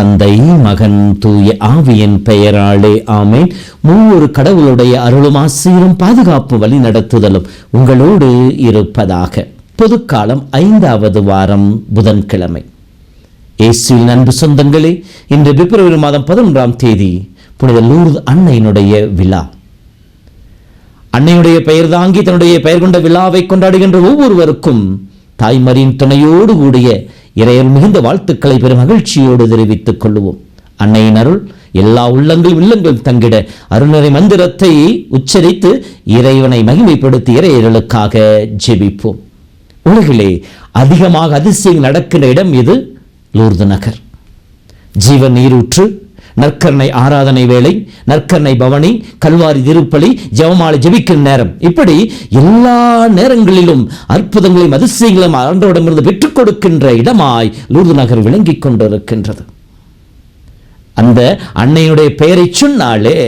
தந்தை மகன் தூய ஆவியின் பெயராளே ஆமேன். மூவொரு கடவுளுடைய அருளும் ஆசிரியரும் பாதுகாப்பு வழி நடத்துதலும் உங்களோடு இருப்பதாக. பொதுக்காலம் ஐந்தாவது வாரம் புதன்கிழமை. இயேசுவின் அன்பு சொந்தங்களே இன்று பிப்ரவரி மாதம் பதினொன்றாம் தேதி புனித லூர்து அன்னையினுடைய விழா. அன்னையுடைய பெயர் தாங்கி தன்னுடைய பெயர் கொண்ட விழாவை கொண்டாடுகின்ற ஒவ்வொருவருக்கும் தாய்மரின் துணையோடு கூடிய இறையல் மிகுந்த வாழ்த்துக்களை பெரும் மகிழ்ச்சியோடு தெரிவித்துக் கொள்வோம் அன்னையின் அருள் எல்லா உள்ளங்கள் தங்கிட அருணரை மந்திரத்தை உச்சரித்து இறைவனை மகிமைப்படுத்தி இறையர்களுக்காக ஜெபிப்போம். உலகிலே அதிகமாக அதிசயம் நடக்கின்ற இடம் இது லூர்து நகர். ஜீவ நீரூற்று நற்கருணை ஆராதனை வேலை நற்கருணை பவனி கல்வாரி திருப்பலி ஜெபமாலை ஜெபிக்கிற நேரம். இப்படி எல்லா நேரங்களிலும் அற்புதங்களையும் அதிசயங்களையும் ஆண்டவரிடமிருந்து பெற்றுக் கொடுக்கின்ற இடமாய் லூர்து நகர் விளங்கிக் கொண்டிருக்கின்றது. அந்த அன்னையுடைய பெயரை சொன்னாலே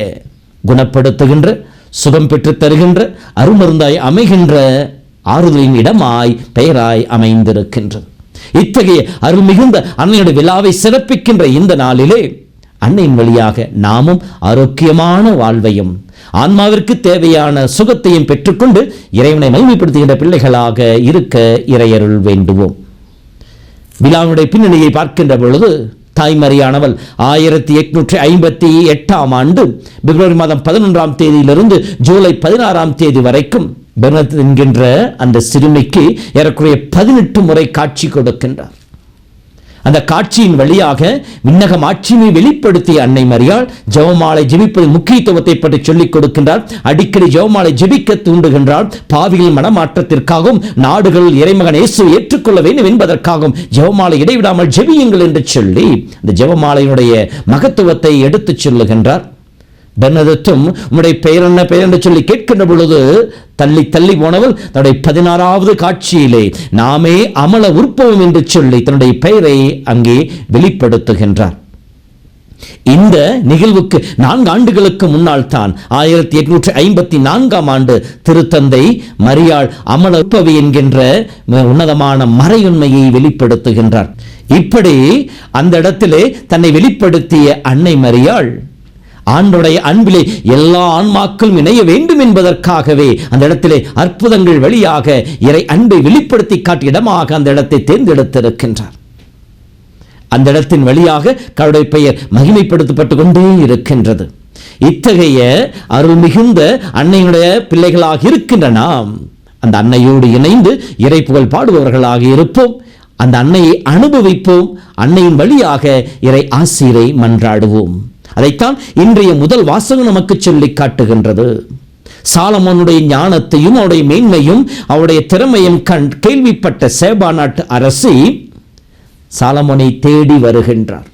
குணப்படுத்துகின்ற சுகம் பெற்று தருகின்ற அருமருந்தாய் அமைகின்ற ஆறுதலின் இடமாய் பெயராய் அமைந்திருக்கின்றது. இத்தகைய அருள் மிகுந்த அன்னையுடைய விழாவை சிறப்பிக்கின்ற இந்த நாளிலே அன்னையின் வழியாக நாமும் ஆரோக்கியமான வாழ்வையும் ஆன்மாவிற்கு தேவையான சுகத்தையும் பெற்றுக்கொண்டு இறைவனை மகிமைப்படுத்துகின்ற பிள்ளைகளாக இருக்க இறையருள் வேண்டுவோம். விழாவுடைய பின்னணியை பார்க்கின்ற பொழுது தாய்மறியானவள் ஆயிரத்தி எட்நூற்றி ஐம்பத்தி எட்டாம் ஆண்டு பிப்ரவரி மாதம் பதினொன்றாம் தேதியிலிருந்து ஜூலை பதினாறாம் தேதி வரைக்கும் பெர்னத் என்கின்ற அந்த சிறுமிக்கு ஏறக்குறைய பதினெட்டு முறை காட்சி கொடுக்கின்றார். அந்த காட்சியின் வழியாக விண்ணகம் ஆட்சியை வெளிப்படுத்திய அன்னை மரியாள் ஜெபமாலை ஜெபிப்பது முக்கியத்துவத்தை பற்றி சொல்லிக் கொடுக்கின்றார் அடிக்கடி ஜெவமாலை ஜெபிக்க தூண்டுகின்றார் பாவிகள் மனமாற்றத்திற்காகவும் நாடுகள் இறைமகன் இயேசு ஏற்றுக்கொள்ள வேண்டும் என்பதற்காகவும் ஜெபமாலை இடைவிடாமல் ஜெபியுங்கள் என்று சொல்லி இந்த ஜெவமாலையினுடைய மகத்துவத்தை எடுத்துச் சொல்லுகின்றார். பெர்னதத்தும் உம்முடைய பெயர் என்ன பெயர் என்று சொல்லி கேட்கின்ற பொழுது தள்ளி தள்ளி போனவள் தன்னுடைய பதினாறாவது காட்சியிலே நாமே அமல உற்பவம் என்று சொல்லி தன்னுடைய பெயரை அங்கே வெளிப்படுத்துகின்றார். இந்த நிகழ்வுக்கு நான்கு ஆண்டுகளுக்கு முன்னால் தான் ஆயிரத்தி எட்நூற்றி ஐம்பத்தி நான்காம் ஆண்டு திருத்தந்தை மரியாள் அமல உற்பவி என்கின்ற உன்னதமான மறையுண்மையை வெளிப்படுத்துகின்றார். இப்படி அந்த இடத்திலே தன்னை வெளிப்படுத்திய அன்னை மரியாள் ஆண்டுடைய அன்பிலே எல்லா ஆன்மாக்களும் இணைய வேண்டும் என்பதற்காகவே அந்த இடத்திலே அற்புதங்கள் வழியாக இறை அன்பை வெளிப்படுத்தி காட்டிய இடமாக அந்த இடத்தை தேர்ந்தெடுத்திருக்கின்றார். அந்த இடத்தின் வழியாக கடவுளுடைய பெயர் மகிமைப்படுத்தப்பட்டு கொண்டே இருக்கின்றது. இத்தகைய அருள் மிகுந்த அன்னையுடைய பிள்ளைகளாக இருக்கின்ற நாம் அந்த அன்னையோடு இணைந்து இறை புகழ் பாடுபவர்களாக இருப்போம். அந்த அன்னையை அனுபவிப்போம். அன்னையின் வழியாக இறை ஆசிரை மன்றாடுவோம். அதைத்தான் இன்றைய முதல் வாசகம் நமக்கு சொல்லி காட்டுகின்றது. சாலமோனுடைய ஞானத்தையும் அவருடைய மேன்மையும் அவருடைய திறமையும் கண் கேள்விப்பட்ட சேபா நாட்டு அரசி சாலமோனை தேடி வருகின்றார்.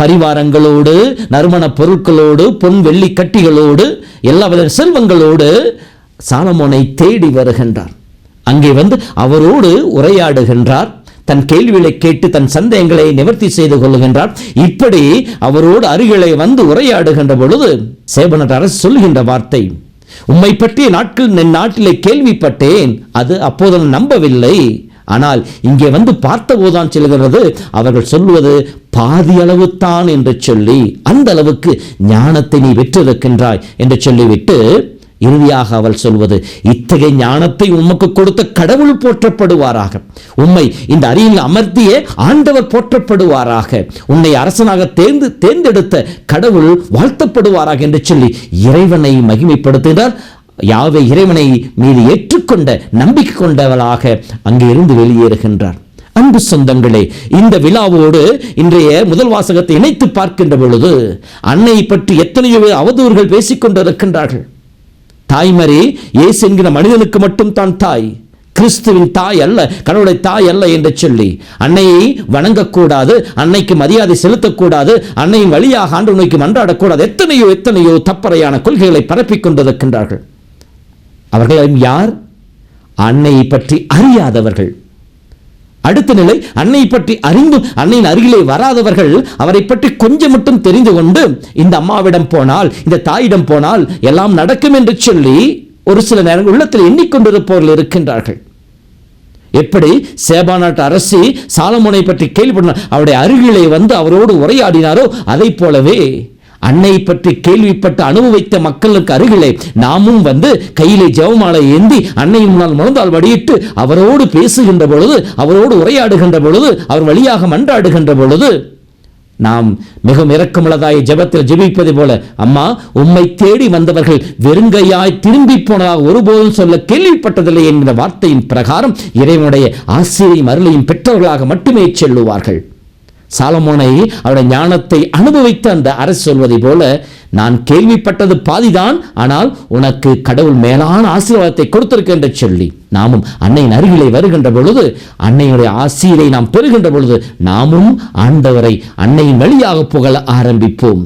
பரிவாரங்களோடு நறுமண பொருட்களோடு பொன் வெள்ளி கட்டிகளோடு எல்லாவித செல்வங்களோடு சாலமோனை தேடி வருகின்றார். அங்கே வந்து அவரோடு உரையாடுகின்றார். தன் கேள்விகளை கேட்டு தன் சந்தேகங்களை நிவர்த்தி செய்து கொள்கின்றார் இப்படி அவரோடு அருகிலே வந்து உரையாடுகின்ற பொழுது சேபனர் அரசு சொல்கின்ற வார்த்தை உம்மை பற்றிய நாட்கள் என் நாட்டிலே கேள்விப்பட்டேன் அது அப்போது நான் நம்பவில்லை. ஆனால் இங்கே வந்து பார்த்தபோதுதான் செல்கிறது. அவர்கள் சொல்வது பாதி அளவுத்தான் என்று சொல்லி அந்த அளவுக்கு ஞானத்தை நீ பெற்றிருக்கின்றாய் என்று சொல்லிவிட்டு இறுதியாக அவள் சொல்வது இத்தகைய ஞானத்தை உமக்கு கொடுத்த கடவுள் போற்றப்படுவாராக. உம்மை இந்த அருகில் அமர்த்திய ஆண்டவர் போற்றப்படுவாராக. உன்னை அரசனாக தேர்ந்து தேர்ந்தெடுத்த கடவுள் வாழ்த்தப்படுவாராக என்று சொல்லி இறைவனை மகிமைப்படுத்துகிறார் யாவை இறைவனை மீது ஏற்றுக்கொண்ட நம்பிக்கை கொண்டவளாக அங்கிருந்து வெளியேறுகின்றார். அன்பு சொந்தங்களே இந்த விழாவோடு இன்றைய முதல் வாசகத்தை இணைத்து பார்க்கின்ற பொழுது அன்னை பற்றி எத்தனையோ அவதூறுகள் பேசிக் கொண்டிருக்கின்றார்கள் தாய்மறி இயேசு என்கிற மனிதனுக்கு மட்டும் தான் தாய். கிறிஸ்துவின் தாய் அல்ல கடவுளுடைய தாய் அல்ல என்று சொல்லி அன்னையை வணங்கக்கூடாது அன்னைக்கு மரியாதை செலுத்தக்கூடாது அன்னையின் வழியாக ஆண்டு நோக்கி மன்றாடக்கூடாது எத்தனையோ எத்தனையோ தப்பறையான கொள்கைகளை பரப்பிக் கொண்டிருக்கின்றார்கள். அவர்கள் யார்? அன்னையை பற்றி அறியாதவர்கள். அடுத்த நிலை அன்னை பற்றி அறிந்தும் அன்னையின் அருகிலே வராதவர்கள் அவரை பற்றி கொஞ்சம் மட்டும் தெரிந்து கொண்டு இந்த அம்மாவிடம் போனால் இந்த தாயிடம் போனால் எல்லாம் நடக்கும் என்று சொல்லி ஒரு சில நேரங்கள் உள்ளத்தில் எண்ணிக்கொண்டிருப்பவர்கள் இருக்கின்றார்கள். எப்படி சேபா நாட்டு அரசி சாலமோனை பற்றி கேள்விப்பட்டார் அவருடைய அருகிலே வந்து அவரோடு உரையாடினாரோ அதை போலவே அன்னை பற்றி கேள்விப்பட்டு அனுபவித்த மக்களுக்கு அருகிலே நாமும் வந்து கையிலே ஜெபமாலை ஏந்தி அன்னை முன்னால் முழந்தால் வடியிட்டு அவரோடு பேசுகின்ற பொழுது அவரோடு உரையாடுகின்ற பொழுது அவர் வழியாக மன்றாடுகின்ற பொழுது நாம் மிகவும் இரக்கமுள்ளதாய் ஜெபத்தில் ஜெபிப்பது போல அம்மா உம்மை தேடி வந்தவர்கள் வெறுங்கையாய் திரும்பி போனதாக ஒருபோதும் சொல்ல கேள்விப்பட்டதில்லை என்கிற வார்த்தையின் பிரகாரம் இறைவனுடைய ஆசிரியும் அருளையும் பெற்றவர்களாக மட்டுமே செல்லுவார்கள். சாலமோனை அவருடைய ஞானத்தை அனுபவித்த அந்த அரசு சொல்வதை போல நான் கேள்விப்பட்டது பாதிதான் ஆனால் உனக்கு கடவுள் மேலான ஆசீர்வாதத்தை கொடுத்திருக்கேன் என்று சொல்லி. நாமும் அன்னையின் அருகிலே வருகின்ற பொழுது அன்னையுடைய ஆசீரை நாம் பெறுகின்ற பொழுது நாமும் ஆண்டவரை அன்னையின் வழியாக புகழ ஆரம்பிப்போம்.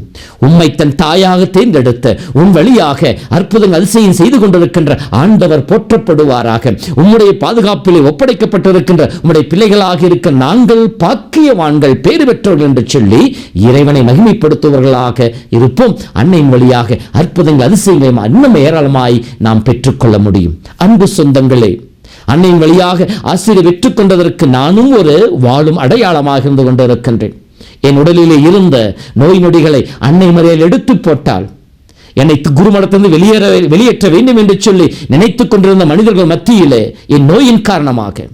உம்மை தன் தாயாக தேர்ந்தெடுத்த உன் வழியாக அற்புதங்கள் அதிசயம் செய்து கொண்டிருக்கின்ற ஆண்டவர் போற்றப்படுவாராக. உம்முடைய பாதுகாப்பிலே ஒப்படைக்கப்பட்டிருக்கின்ற உம்முடைய பிள்ளைகளாக இருக்க நாங்கள் பாக்கியவான்கள் பேறு பெற்றவர்கள் என்று சொல்லி இறைவனை மகிமைப்படுத்துவர்களாக இருப்போம். அன்னையின் வழியாக அற்புதங்கள் அதிசயங்களையும் இன்னும் ஏராளமாய் நாம் பெற்றுக்கொள்ள முடியும். அன்பு சொந்தங்களே அன்னையின் வழியாக ஆசிரியர் வெற்றுக் கொண்டதற்கு நானும் ஒரு வாழும் அடையாளமாக இருந்து கொண்டிருக்கின்றேன். என் உடலிலே இருந்த நோய் நொடிகளை அன்னை முறையில் எடுத்து போட்டால் என்னை குருமடத்திலிருந்து வெளியேற வெளியேற்ற வேண்டும் என்று சொல்லி நினைத்துக் கொண்டிருந்த மனிதர்கள் மத்தியிலே என் நோயின் காரணமாக.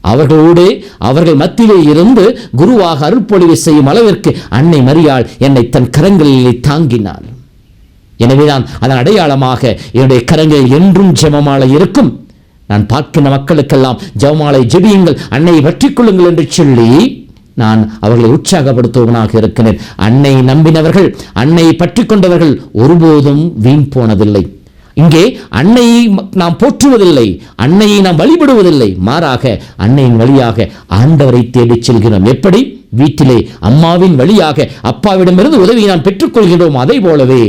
அவர்களோடு அவர்கள் மத்தியிலே இருந்து குருவாக அருள்பொழிவு செய்யும் அளவிற்கு அன்னை மரியாள் என்னை தன் கரங்களிலே தாங்கினாள். எனவேதான் அதன் அடையாளமாக என்னுடைய கரங்கள் என்றும் ஜெமமாலை இருக்கும். நான் பார்க்கின்ற மக்களுக்கெல்லாம் ஜெபமாலை ஜெபியுங்கள் அன்னையை பற்றி கொள்ளுங்கள் என்று சொல்லி நான் அவர்களை உற்சாகப்படுத்துவனாக இருக்கிறேன். அன்னை நம்பினவர்கள் அன்னை பற்றி கொண்டவர்கள் ஒருபோதும் வீண் போனதில்லை. இங்கே அன்னையை நாம் போற்றுவதில்லை அன்னையை நாம் வழிபடுவதில்லை. மாறாக அன்னையின் வழியாக ஆண்டவரை தேடிச் செல்கிறோம். எப்படி? வீட்டிலே அம்மாவின் வழியாக அப்பாவிடமிருந்து உதவியை நாம் பெற்றுக்கொள்கிறோம் அதை போலவே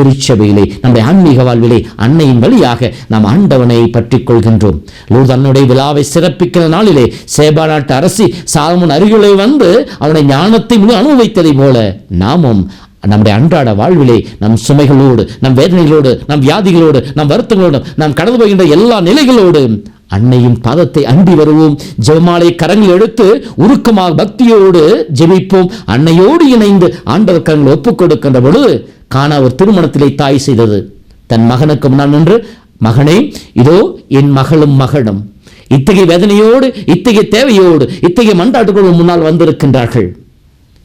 திருச்சபையிலே நம்முடைய ஆன்மீக வாழ்விலே அன்னையின் வழியாக நாம் ஆண்டவனை பற்றிக் கொள்கின்றோம். லூர்து விழாவை சிறப்பிக்கிற நாளிலே சேபா நாட்டு அரசி சாலமன் அருகிலே வந்து அவனுடைய ஞானத்தை முழு அனுபவித்ததை போல நாமும் நம்முடைய அன்றாட வாழ்விலே நம் சுமைகளோடு நம் வேதனைகளோடு நம் வியாதிகளோடு நம் வருத்தங்களோடு நாம் கடந்து போகின்ற எல்லா நிலைகளோடு அன்னையின் பாதத்தை அண்டி வருவோம். ஜெபமாலை கரங்கள் எடுத்து உருக்கமாக பக்தியோடு ஜெபிப்போம். அன்னையோடு இணைந்து ஆண்டவர் கரங்களை ஒப்புக் கொடுக்கின்ற பொழுது காணா ஒரு திருமணத்திலே தாய் செய்தது. தன் மகனுக்கு முன்னால் நின்று மகனே இதோ என் மகளும் மகனும். இத்தகைய வேதனையோடு இத்தகைய தேவையோடு இத்தகைய மன்றாட்டுகளும் முன்னால் வந்திருக்கின்றார்கள்.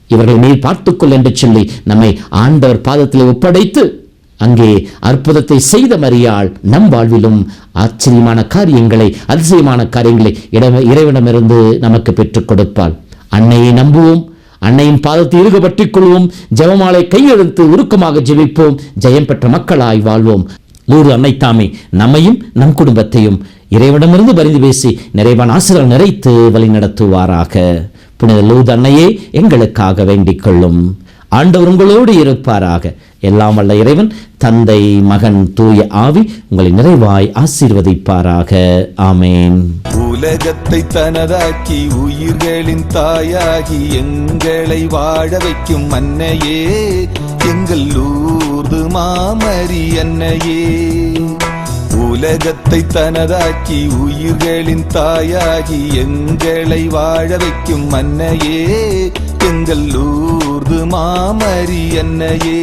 இவர்கள் நீர் பார்த்துக்கொள் என்று சொல்லி நம்மை ஆண்டவர் பாதத்தில் ஒப்படைத்து அங்கே அற்புதத்தை செய்த மறியால் நம் வாழ்விலும் ஆச்சரியமான காரியங்களை அதிசயமான காரியங்களை இட- இறைவனமிருந்து நமக்கு பெற்றுக் கொடுப்பாள். அன்னையை நம்புவோம். அன்னையின் பாதத்தை இறுக பற்றிக் கொள்வோம் ஜெபமாலை கையெழுத்து உருக்கமாக ஜெபிப்போம். ஜெயம் பெற்ற மக்களாய் வாழ்வோம். லூரு அன்னை தாமே நம்மையும் நம் குடும்பத்தையும் இறைவனமிருந்து பரிந்து பேசி நிறைவான ஆசிரியர் நிறைத்து வழி நடத்துவாராக. புனித லூது அன்னையே எங்களுக்காக வேண்டிக் கொள்ளும். ஆண்டவர் உங்களோடு இருப்பாராக. எல்லாம் வல்ல இறைவன் தந்தை மகன் தூய ஆவி உங்களை நிறைவாய் ஆசீர்வதிப்பாராக. ஆமேன். உலகத்தை தனதாக்கி உயிர்களின் தாயாகி எங்களை வாழ வைக்கும் அன்னையே எங்கள் ஊர்து மாமரி அன்னையே. உலகத்தை தனதாக்கி உயிர்களின் தாயாகி எங்களை வாழ வைக்கும் அன்னையே எங்கள் ஊர்து மாமரி அன்னையே.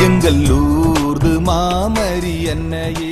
எங்கள் ஊர்து மாமரி அன்னையே.